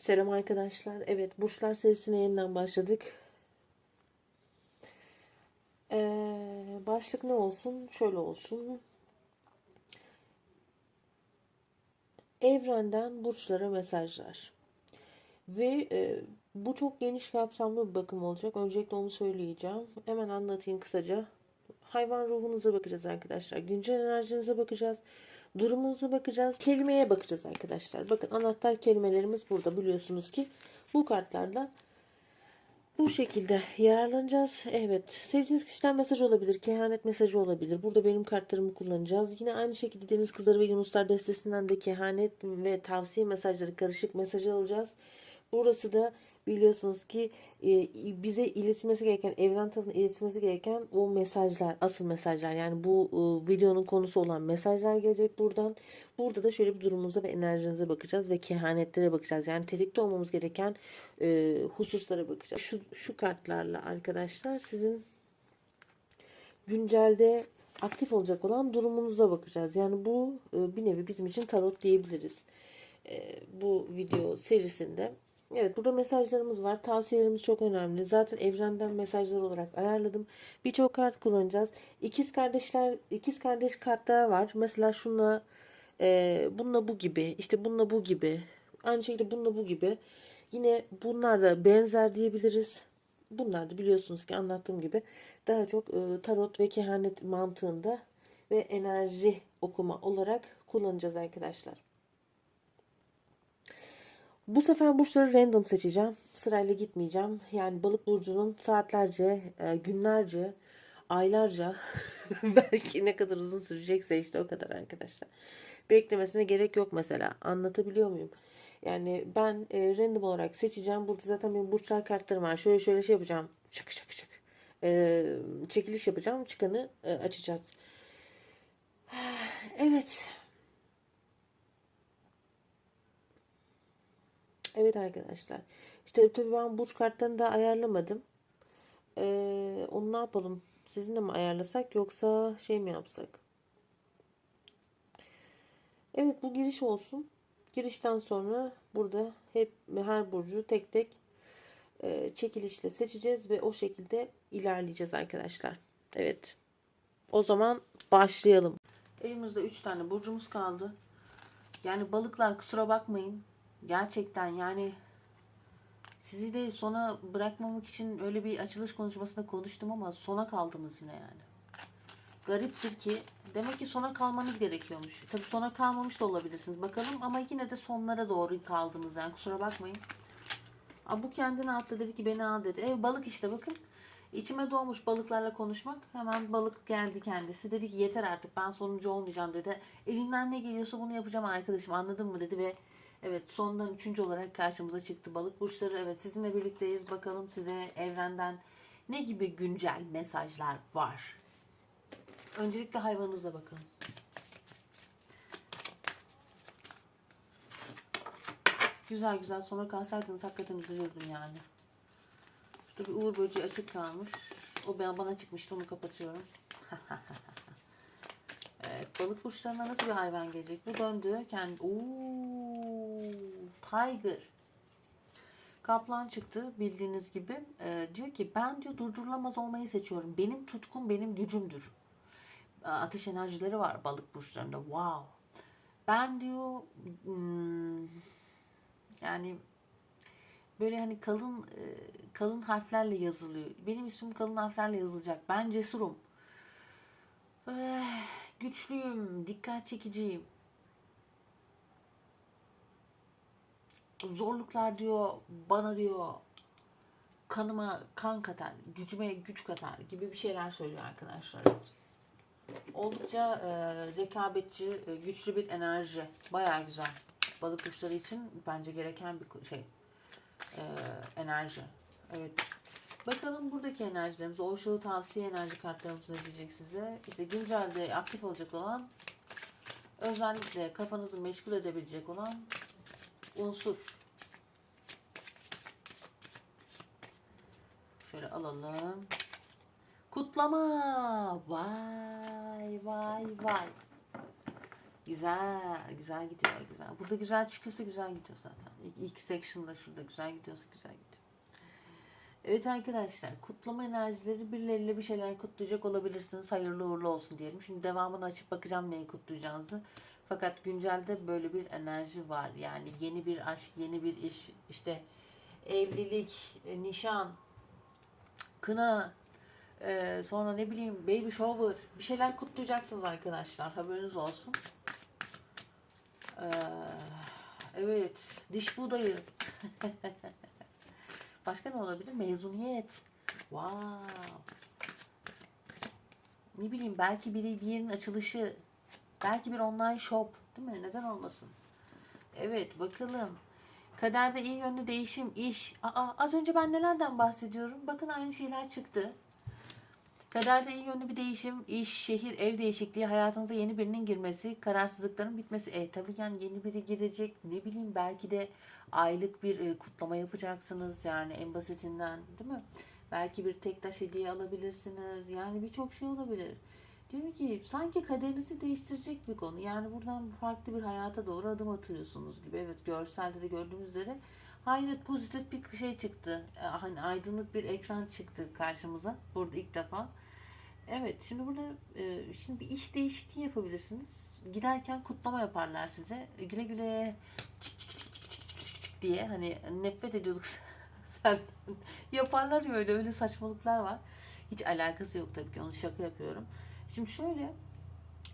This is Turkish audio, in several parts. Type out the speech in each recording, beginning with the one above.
Selam arkadaşlar. Evet, burçlar serisine yeniden başladık. Ee, başlık ne olsun? Şöyle olsun. Evrenden burçlara mesajlar. Ve e, bu çok geniş kapsamlı bir bakım olacak. Öncelikle onu söyleyeceğim. Hemen anlatayım kısaca. Hayvan ruhunuza bakacağız arkadaşlar. Güncel enerjinize bakacağız. Durumunuza bakacağız. Kelimeye bakacağız arkadaşlar. Bakın anahtar kelimelerimiz burada. Biliyorsunuz ki bu kartlarla bu şekilde yararlanacağız. Evet. Sevdiğiniz kişiden mesaj olabilir. Kehanet mesajı olabilir. Burada benim kartlarımı kullanacağız. Yine aynı şekilde Deniz Kızları ve Yunuslar destesinden de kehanet ve tavsiye mesajları karışık mesajı alacağız. Burası da biliyorsunuz ki e, bize iletilmesi gereken, evren tarafından iletilmesi gereken o mesajlar, asıl mesajlar. Yani bu e, videonun konusu olan mesajlar gelecek buradan. Burada da şöyle bir durumunuza ve enerjinize bakacağız ve kehanetlere bakacağız. Yani tetikte olmamız gereken e, hususlara bakacağız. Şu, şu kartlarla arkadaşlar sizin güncelde aktif olacak olan durumunuza bakacağız. Yani bu e, bir nevi bizim için tarot diyebiliriz. E, bu video serisinde. Evet burada mesajlarımız var. Tavsiyelerimiz çok önemli. Zaten evrenden mesajlar olarak ayarladım. Birçok kart kullanacağız. İkiz kardeşler, ikiz kardeş kartlar var. Mesela şuna e, bununla bu gibi. işte bununla bu gibi. Aynı şekilde bununla bu gibi. Yine bunlar da benzer diyebiliriz. Bunlar da biliyorsunuz ki anlattığım gibi daha çok e, tarot ve kehanet mantığında ve enerji okuma olarak kullanacağız arkadaşlar. Bu sefer burçları random seçeceğim. Sırayla gitmeyeceğim. Yani balık burcunun saatlerce, e, günlerce, aylarca belki ne kadar uzun sürecekse işte o kadar arkadaşlar. Beklemesine gerek yok mesela. Anlatabiliyor muyum? Yani ben e, random olarak seçeceğim. Burada zaten benim burçlar kartlarım var. Şöyle şöyle şey yapacağım. Şak şak şak. E, çekiliş yapacağım. Çıkanı e, açacağız. Evet. Evet arkadaşlar. İşte tabii ben burç kartlarını da ayarlamadım. Ee, onu ne yapalım? Sizinle mi ayarlasak yoksa şey mi yapsak? Evet bu giriş olsun. Girişten sonra burada hep her burcu tek tek e, çekilişle seçeceğiz ve o şekilde ilerleyeceğiz arkadaşlar. Evet. O zaman başlayalım. Elimizde 3 tane burcumuz kaldı. Yani balıklar kusura bakmayın. Gerçekten yani sizi de sona bırakmamak için öyle bir açılış konuşmasında konuştum ama sona kaldınız yine yani. Gariptir ki demek ki sona kalmanız gerekiyormuş. Tabi sona kalmamış da olabilirsiniz. Bakalım ama yine de sonlara doğru kaldınız yani kusura bakmayın. Aa, bu kendini attı dedi ki beni al dedi. Ev balık işte bakın. İçime doğmuş balıklarla konuşmak. Hemen balık geldi kendisi. Dedi ki yeter artık ben sonuncu olmayacağım dedi. Elimden ne geliyorsa bunu yapacağım arkadaşım anladın mı dedi ve Evet sondan üçüncü olarak karşımıza çıktı balık burçları. Evet sizinle birlikteyiz. Bakalım size evrenden ne gibi güncel mesajlar var. Öncelikle hayvanınıza bakın. Güzel güzel sonra kalsaydınız hakikaten üzülürdüm yani. Şurada bir uğur böceği açık kalmış. O bana, çıkmıştı onu kapatıyorum. evet balık burçlarına nasıl bir hayvan gelecek? Bu döndü. Kendi... Oo, tiger. Kaplan çıktı bildiğiniz gibi. Ee, diyor ki ben diyor durdurulamaz olmayı seçiyorum. Benim tutkum benim gücümdür. Ateş enerjileri var balık burçlarında. Wow. Ben diyor hmm, yani böyle hani kalın kalın harflerle yazılıyor. Benim ismim kalın harflerle yazılacak. Ben cesurum. Eh, güçlüyüm, dikkat çekiciyim. Zorluklar diyor bana diyor kanıma kan katar, gücüme güç katar gibi bir şeyler söylüyor arkadaşlar. Oldukça e, rekabetçi, e, güçlü bir enerji. Bayağı güzel. Balık kuşları için bence gereken bir şey. E, enerji. Evet. Bakalım buradaki enerjilerimiz, Oşağı tavsiye enerji kartlarımız ne diyecek size? İşte güncelde aktif olacak olan, özellikle kafanızı meşgul edebilecek olan unsur. Şöyle alalım. Kutlama. Vay vay vay. Güzel, güzel gidiyor, güzel. Burada güzel çıkıyorsa güzel gidiyor zaten. İlk, ilk section'da şurada güzel gidiyorsa güzel gidiyor. Evet arkadaşlar, kutlama enerjileri birileriyle bir şeyler kutlayacak olabilirsiniz. Hayırlı uğurlu olsun diyelim. Şimdi devamını açıp bakacağım neyi kutlayacağınızı. Fakat güncelde böyle bir enerji var. Yani yeni bir aşk, yeni bir iş, işte evlilik, e, nişan, kına, e, sonra ne bileyim baby shower bir şeyler kutlayacaksınız arkadaşlar. Haberiniz olsun. Ee, evet, diş buğdayı. Başka ne olabilir? Mezuniyet. Wow. Ne bileyim belki biri bir yerin açılışı. Belki bir online shop. Değil mi? Neden olmasın? Evet bakalım. Kaderde iyi yönlü değişim, iş. Aa, az önce ben nelerden bahsediyorum? Bakın aynı şeyler çıktı. Kaderde iyi yönlü bir değişim, iş, şehir, ev değişikliği, hayatınıza yeni birinin girmesi, kararsızlıkların bitmesi. E tabii yani yeni biri girecek. Ne bileyim belki de aylık bir e, kutlama yapacaksınız. Yani en basitinden değil mi? Belki bir tek taş hediye alabilirsiniz. Yani birçok şey olabilir. Diyorum ki sanki kaderinizi değiştirecek bir konu. Yani buradan farklı bir hayata doğru adım atıyorsunuz gibi. Evet görselde de gördüğünüz üzere hayret pozitif bir şey çıktı. E, hani aydınlık bir ekran çıktı karşımıza. Burada ilk defa. Evet şimdi burada e, şimdi bir iş değişikliği yapabilirsiniz. Giderken kutlama yaparlar size. E, güle güle çık çık çık çık çık çık çık, çık diye hani nefret ediyorduk sen yaparlar ya öyle öyle saçmalıklar var. Hiç alakası yok tabii ki onu şaka yapıyorum. Şimdi şöyle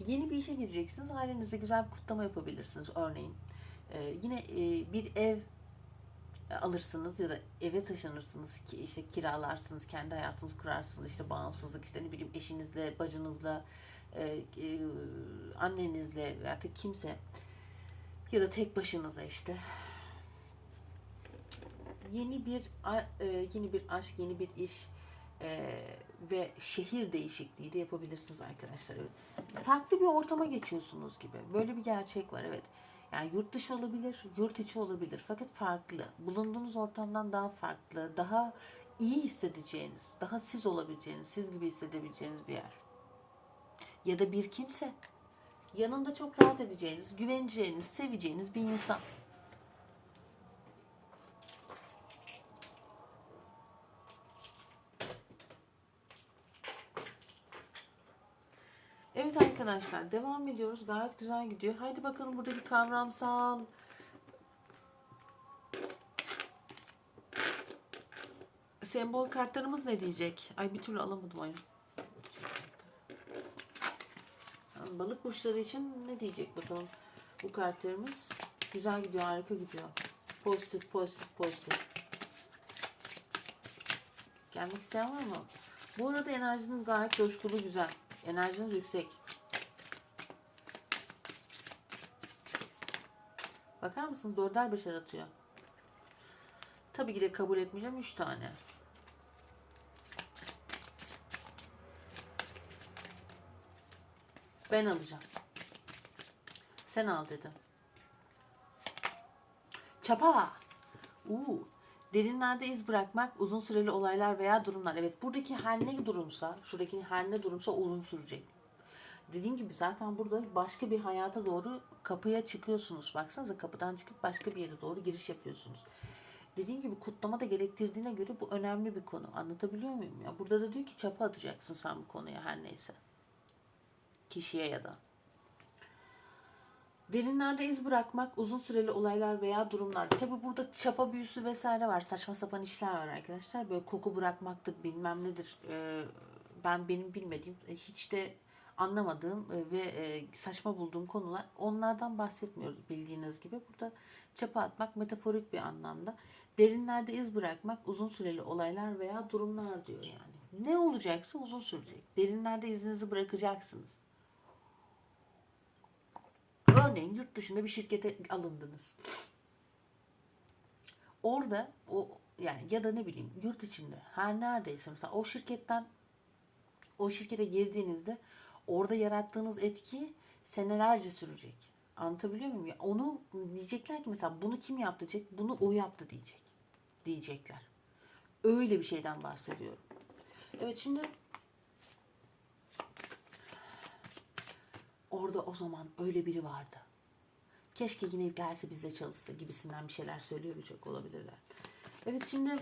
yeni bir işe gireceksiniz. Ailenizde güzel bir kutlama yapabilirsiniz örneğin. E, yine e, bir ev alırsınız ya da eve taşınırsınız ki işte kiralarsınız kendi hayatınızı kurarsınız işte bağımsızlık işte ne bileyim eşinizle bacınızla e, e, annenizle artık kimse ya da tek başınıza işte yeni bir e, yeni bir aşk yeni bir iş e, ve şehir değişikliği de yapabilirsiniz arkadaşlar. Evet. Farklı bir ortama geçiyorsunuz gibi. Böyle bir gerçek var evet. Yani yurt dışı olabilir, yurt içi olabilir. Fakat farklı. Bulunduğunuz ortamdan daha farklı, daha iyi hissedeceğiniz, daha siz olabileceğiniz, siz gibi hissedebileceğiniz bir yer. Ya da bir kimse. Yanında çok rahat edeceğiniz, güveneceğiniz, seveceğiniz bir insan. Arkadaşlar devam ediyoruz. Gayet güzel gidiyor. Haydi bakalım burada bir kavramsal sembol kartlarımız ne diyecek? Ay bir türlü alamadım. Yani Balık burçları için ne diyecek bakalım bu kartlarımız? Güzel gidiyor, harika gidiyor. Pozitif, pozitif, pozitif. Gelmek isteyen var mı? Bu arada enerjiniz gayet coşkulu, güzel. Enerjiniz yüksek. Bakar mısınız? Dörder beşer atıyor. Tabii ki de kabul etmeyeceğim. Üç tane. Ben alacağım. Sen al dedim. Çapa. Uuu. Derinlerde iz bırakmak, uzun süreli olaylar veya durumlar. Evet buradaki her ne durumsa, şuradaki her ne durumsa uzun sürecek. Dediğim gibi zaten burada başka bir hayata doğru kapıya çıkıyorsunuz. Baksanıza kapıdan çıkıp başka bir yere doğru giriş yapıyorsunuz. Dediğim gibi kutlama da gerektirdiğine göre bu önemli bir konu. Anlatabiliyor muyum ya? Burada da diyor ki çapa atacaksın sen bu konuya her neyse. Kişiye ya da. Derinlerde iz bırakmak, uzun süreli olaylar veya durumlar. Tabi burada çapa büyüsü vesaire var. Saçma sapan işler var arkadaşlar. Böyle koku bırakmaktır bilmem nedir. Ee, ben benim bilmediğim, hiç de anlamadığım e, ve e, saçma bulduğum konular. Onlardan bahsetmiyoruz bildiğiniz gibi. Burada çapa atmak metaforik bir anlamda. Derinlerde iz bırakmak, uzun süreli olaylar veya durumlar diyor yani. Ne olacaksa uzun sürecek. Derinlerde izinizi bırakacaksınız. Örneğin yurt dışında bir şirkete alındınız. Orada o yani ya da ne bileyim yurt içinde her neredeyse mesela o şirketten o şirkete girdiğinizde orada yarattığınız etki senelerce sürecek. Anlatabiliyor muyum? Onu diyecekler ki mesela bunu kim yaptı diyecek, bunu o yaptı diyecek. Diyecekler. Öyle bir şeyden bahsediyorum. Evet şimdi orada o zaman öyle biri vardı. Keşke yine gelse bizde çalışsa gibisinden bir şeyler söyleyebilecek olabilirler. Evet şimdi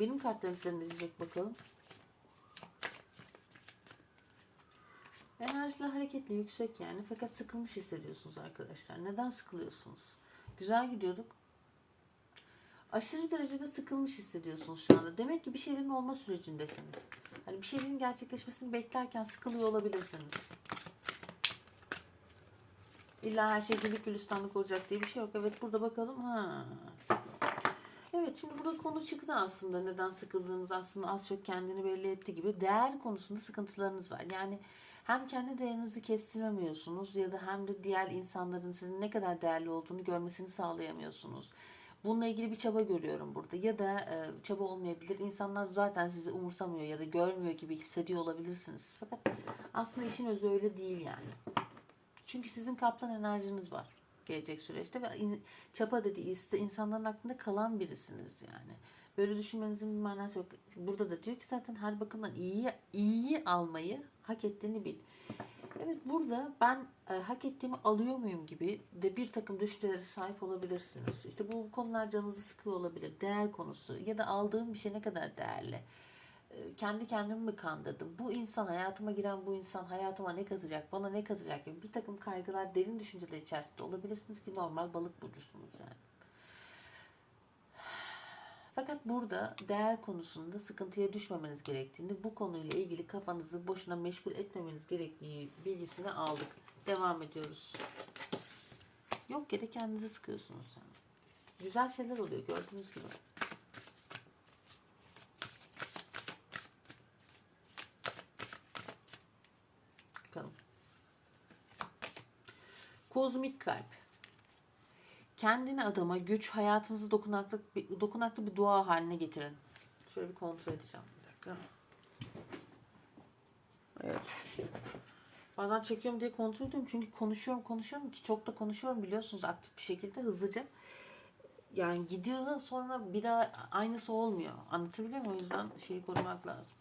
benim kartlarım size ne diyecek bakalım. Enerjiler hareketli, yüksek yani. Fakat sıkılmış hissediyorsunuz arkadaşlar. Neden sıkılıyorsunuz? Güzel gidiyorduk. Aşırı derecede sıkılmış hissediyorsunuz şu anda. Demek ki bir şeylerin olma sürecindesiniz. Hani bir şeylerin gerçekleşmesini beklerken sıkılıyor olabilirsiniz. İlla her şey güllük gülistanlık olacak diye bir şey yok. Evet burada bakalım. Ha. Evet şimdi burada konu çıktı aslında. Neden sıkıldığınız aslında az çok kendini belli etti gibi. Değer konusunda sıkıntılarınız var. Yani hem kendi değerinizi kestiremiyorsunuz ya da hem de diğer insanların sizin ne kadar değerli olduğunu görmesini sağlayamıyorsunuz. Bununla ilgili bir çaba görüyorum burada. Ya da e, çaba olmayabilir. İnsanlar zaten sizi umursamıyor ya da görmüyor gibi hissediyor olabilirsiniz. Fakat aslında işin özü öyle değil yani. Çünkü sizin kaplan enerjiniz var gelecek süreçte ve in- çapa dediği insanların aklında kalan birisiniz yani. Böyle düşünmenizin bir manası yok. Burada da diyor ki zaten her bakımdan iyiyi, iyiyi almayı hak ettiğini bil. Evet burada ben e, hak ettiğimi alıyor muyum gibi de bir takım düşüncelere sahip olabilirsiniz. İşte bu konular canınızı sıkıyor olabilir. Değer konusu ya da aldığım bir şey ne kadar değerli. E, kendi kendimi mi kandırdım? Bu insan hayatıma giren bu insan hayatıma ne katacak? Bana ne katacak gibi bir takım kaygılar, derin düşünceler içerisinde olabilirsiniz ki normal balık burcusunuz yani. Fakat burada değer konusunda sıkıntıya düşmemeniz gerektiğini, bu konuyla ilgili kafanızı boşuna meşgul etmemeniz gerektiği bilgisini aldık. Devam ediyoruz. Yok yere kendinizi sıkıyorsunuz. Güzel şeyler oluyor gördüğünüz gibi. Bakalım. Kozmik kalp. Kendini adama güç, hayatınızı dokunaklı, bir- dokunaklı bir dua haline getirin. Şöyle bir kontrol edeceğim. Bir dakika. Evet. Bazen çekiyorum diye kontrol ediyorum. Çünkü konuşuyorum konuşuyorum ki çok da konuşuyorum biliyorsunuz aktif bir şekilde hızlıca. Yani gidiyor sonra bir daha aynısı olmuyor. Anlatabiliyor muyum? O yüzden şeyi korumak lazım.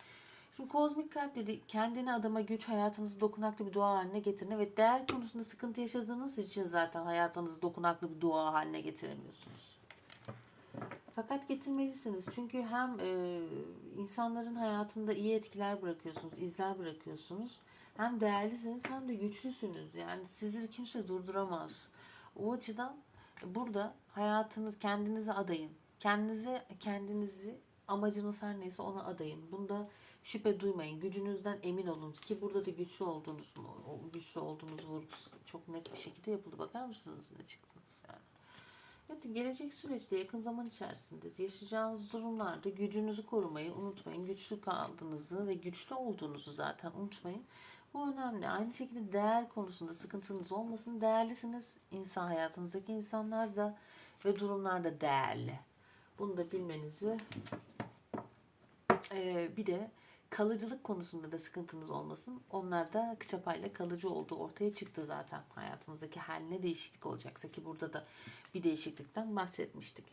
Şimdi kozmik kalp dedi kendini adama güç hayatınızı dokunaklı bir dua haline getirin. Evet değer konusunda sıkıntı yaşadığınız için zaten hayatınızı dokunaklı bir dua haline getiremiyorsunuz. Fakat getirmelisiniz. Çünkü hem e, insanların hayatında iyi etkiler bırakıyorsunuz, izler bırakıyorsunuz. Hem değerlisiniz hem de güçlüsünüz. Yani sizi kimse durduramaz. O açıdan burada hayatınız kendinize adayın. Kendinize kendinizi amacınız her neyse ona adayın. Bunda şüphe duymayın. Gücünüzden emin olun ki burada da güçlü olduğunuz güçlü olduğunuz vurgusu çok net bir şekilde yapıldı. Bakar mısınız ne çıktınız yani? Evet, gelecek süreçte yakın zaman içerisinde yaşayacağınız durumlarda gücünüzü korumayı unutmayın. Güçlü kaldığınızı ve güçlü olduğunuzu zaten unutmayın. Bu önemli. Aynı şekilde değer konusunda sıkıntınız olmasın. Değerlisiniz. İnsan hayatınızdaki insanlar da ve durumlar da değerli. Bunu da bilmenizi ee, bir de kalıcılık konusunda da sıkıntınız olmasın. Onlar da çapayla kalıcı olduğu ortaya çıktı zaten. Hayatınızdaki her ne değişiklik olacaksa ki burada da bir değişiklikten bahsetmiştik.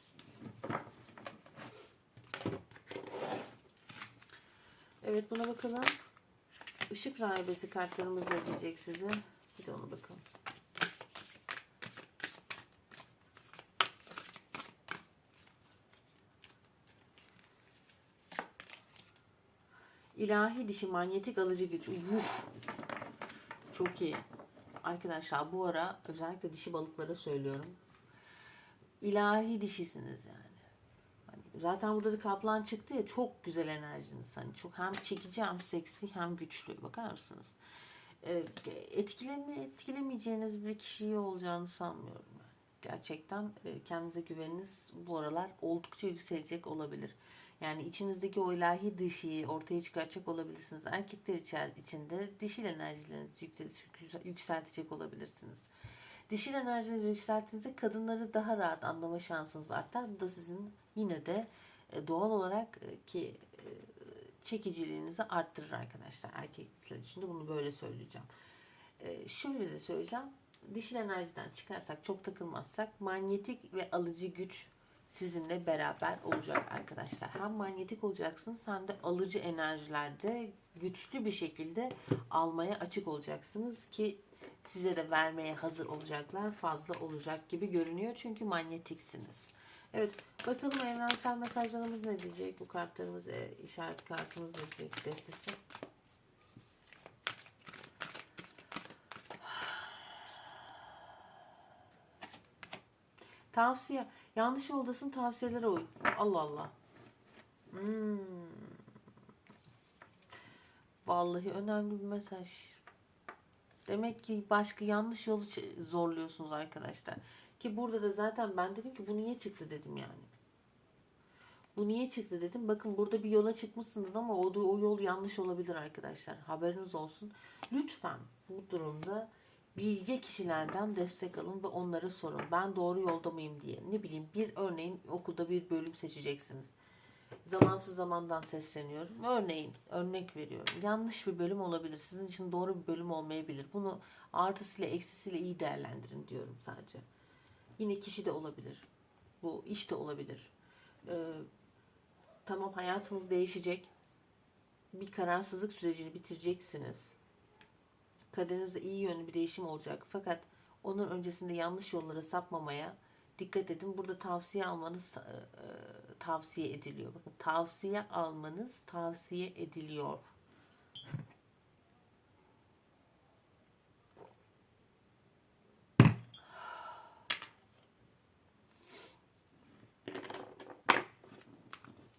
Evet buna bakalım. Işık rahibesi kartlarımız ne diyecek size? Bir de ona bakalım. İlahi dişi manyetik alıcı güç. Uf. Çok iyi. Arkadaşlar bu ara özellikle dişi balıklara söylüyorum. İlahi dişisiniz yani. Hani zaten burada da kaplan çıktı ya çok güzel enerjiniz. Hani çok hem çekici hem seksi hem güçlü. Bakar mısınız? Ee, etkileme, etkilemeyeceğiniz bir kişi olacağını sanmıyorum. Gerçekten e, kendinize güveniniz bu aralar oldukça yükselecek olabilir. Yani içinizdeki o ilahi dişiyi ortaya çıkartacak olabilirsiniz. Erkekler içinde dişil enerjilerinizi yükselt- yükseltecek olabilirsiniz. Dişil enerjinizi yükselttiğinizde kadınları daha rahat anlama şansınız artar. Bu da sizin yine de e, doğal olarak e, ki e, çekiciliğinizi arttırır arkadaşlar. Erkekler için de bunu böyle söyleyeceğim. Şöyle de söyleyeceğim. Dişil enerjiden çıkarsak, çok takılmazsak manyetik ve alıcı güç sizinle beraber olacak arkadaşlar. Hem manyetik olacaksınız hem de alıcı enerjilerde güçlü bir şekilde almaya açık olacaksınız ki size de vermeye hazır olacaklar. Fazla olacak gibi görünüyor. Çünkü manyetiksiniz. Evet bakalım evrensel mesajlarımız ne diyecek? Bu kartlarımız, e, işaret kartımız ne diyecek destesi? Tavsiye. Yanlış yoldasın tavsiyelere uy. Allah Allah. Hmm. Vallahi önemli bir mesaj. Demek ki başka yanlış yolu zorluyorsunuz arkadaşlar. Ki burada da zaten ben dedim ki bu niye çıktı dedim yani. Bu niye çıktı dedim. Bakın burada bir yola çıkmışsınız ama o, o yol yanlış olabilir arkadaşlar. Haberiniz olsun. Lütfen bu durumda bilge kişilerden destek alın ve onlara sorun. Ben doğru yolda mıyım diye. Ne bileyim bir örneğin okulda bir bölüm seçeceksiniz. Zamansız zamandan sesleniyorum. Örneğin örnek veriyorum. Yanlış bir bölüm olabilir. Sizin için doğru bir bölüm olmayabilir. Bunu artısıyla eksisiyle iyi değerlendirin diyorum sadece. Yine kişi de olabilir. Bu iş de olabilir. Ee, tamam hayatınız değişecek. Bir kararsızlık sürecini bitireceksiniz. Kaderinizde iyi yönlü bir değişim olacak. Fakat onun öncesinde yanlış yollara sapmamaya dikkat edin. Burada tavsiye almanız e, e, tavsiye ediliyor. Bakın tavsiye almanız tavsiye ediliyor.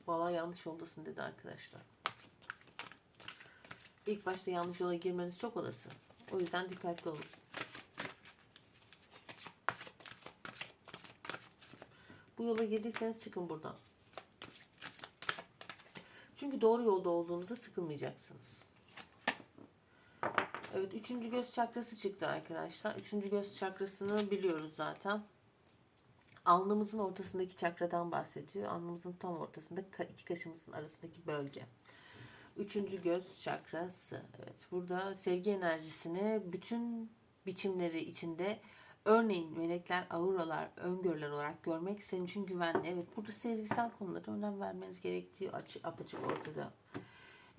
Vallahi yanlış yoldasın dedi arkadaşlar. İlk başta yanlış yola girmeniz çok olası. O yüzden dikkatli olun. Bu yola girdiyseniz çıkın buradan. Çünkü doğru yolda olduğunuzda sıkılmayacaksınız. Evet, üçüncü göz çakrası çıktı arkadaşlar. Üçüncü göz çakrasını biliyoruz zaten. Alnımızın ortasındaki çakradan bahsediyor. Alnımızın tam ortasında iki kaşımızın arasındaki bölge. Üçüncü göz çakrası. Evet, burada sevgi enerjisini bütün biçimleri içinde örneğin melekler, auralar, öngörüler olarak görmek senin için güvenli. Evet, burada sezgisel konulara önem vermeniz gerektiği açı, apaçık ortada.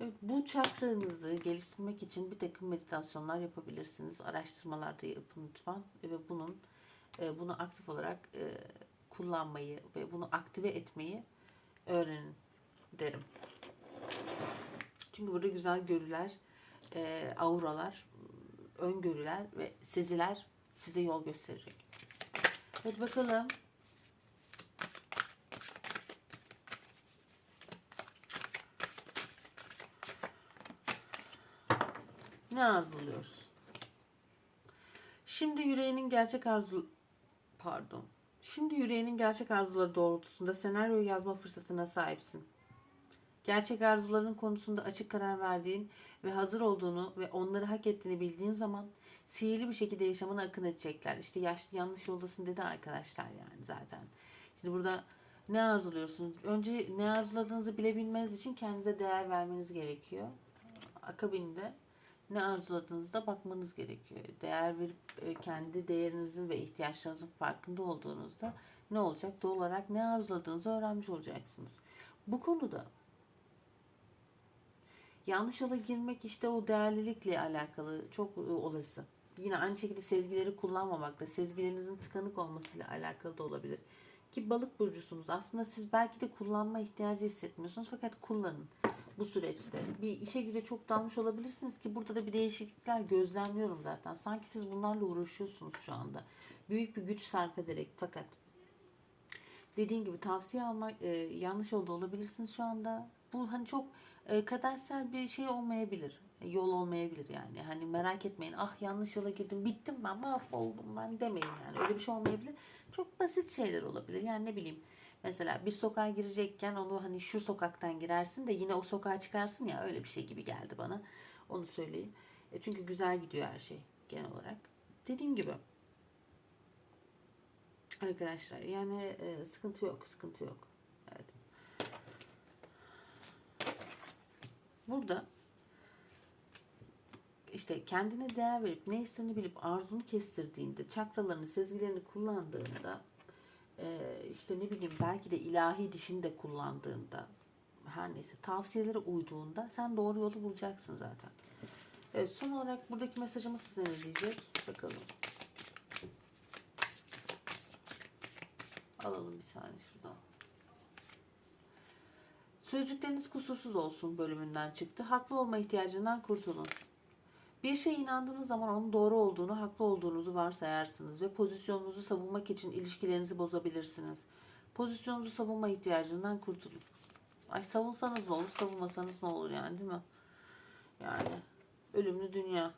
Evet, bu çakranızı geliştirmek için bir takım meditasyonlar yapabilirsiniz. Araştırmalar da yapın lütfen. Ve bunun e, bunu aktif olarak e, kullanmayı ve bunu aktive etmeyi öğrenin derim. Çünkü burada güzel görüler, e, auralar, öngörüler ve seziler size yol gösterecek. Evet bakalım. Ne arzuluyoruz? Şimdi yüreğinin gerçek arzu pardon. Şimdi yüreğinin gerçek arzuları doğrultusunda senaryo yazma fırsatına sahipsin. Gerçek arzuların konusunda açık karar verdiğin ve hazır olduğunu ve onları hak ettiğini bildiğin zaman sihirli bir şekilde yaşamına akın edecekler. İşte yaşlı yanlış yoldasın dedi arkadaşlar yani zaten. Şimdi burada ne arzuluyorsunuz? Önce ne arzuladığınızı bilebilmeniz için kendinize değer vermeniz gerekiyor. Akabinde ne arzuladığınızda bakmanız gerekiyor. Değer verip e, kendi değerinizin ve ihtiyaçlarınızın farkında olduğunuzda ne olacak? Doğal olarak ne arzuladığınızı öğrenmiş olacaksınız. Bu konuda yanlış yola girmek işte o değerlilikle alakalı çok e, olası. Yine aynı şekilde sezgileri kullanmamakla, sezgilerinizin tıkanık olmasıyla alakalı da olabilir. Ki balık burcusunuz. Aslında siz belki de kullanma ihtiyacı hissetmiyorsunuz fakat kullanın bu süreçte. Bir işe güce çok dalmış olabilirsiniz ki burada da bir değişiklikler gözlemliyorum zaten. Sanki siz bunlarla uğraşıyorsunuz şu anda. Büyük bir güç sarf ederek fakat dediğim gibi tavsiye almak e, yanlış yolda olabilirsiniz şu anda. Bu hani çok e, kadersel bir şey olmayabilir. Yol olmayabilir yani. Hani merak etmeyin. Ah yanlış yola girdim. Bittim ben. Mahvoldum ben demeyin yani. Öyle bir şey olmayabilir. Çok basit şeyler olabilir. Yani ne bileyim. Mesela bir sokağa girecekken onu hani şu sokaktan girersin de yine o sokağa çıkarsın ya öyle bir şey gibi geldi bana. Onu söyleyeyim. E, çünkü güzel gidiyor her şey genel olarak. Dediğim gibi. Arkadaşlar yani e, sıkıntı yok, sıkıntı yok. Evet. Burada işte kendine değer verip ne istediğini bilip arzunu kestirdiğinde, çakralarını, sezgilerini kullandığında e, işte ne bileyim belki de ilahi dişini de kullandığında her neyse tavsiyelere uyduğunda sen doğru yolu bulacaksın zaten. Evet son olarak buradaki mesajımız size ne diyecek? Bakalım. Alalım bir tane şuradan. Sözcükleriniz kusursuz olsun bölümünden çıktı. Haklı olma ihtiyacından kurtulun. Bir şeye inandığınız zaman onun doğru olduğunu, haklı olduğunuzu varsayarsınız ve pozisyonunuzu savunmak için ilişkilerinizi bozabilirsiniz. Pozisyonunuzu savunma ihtiyacından kurtulun. Ay savunsanız ne olur, savunmasanız ne olur yani değil mi? Yani ölümlü dünya.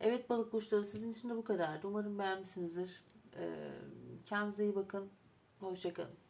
Evet balık burçları sizin için de bu kadardı. Umarım beğenmişsinizdir. Ee, kendinize iyi bakın. Hoşçakalın.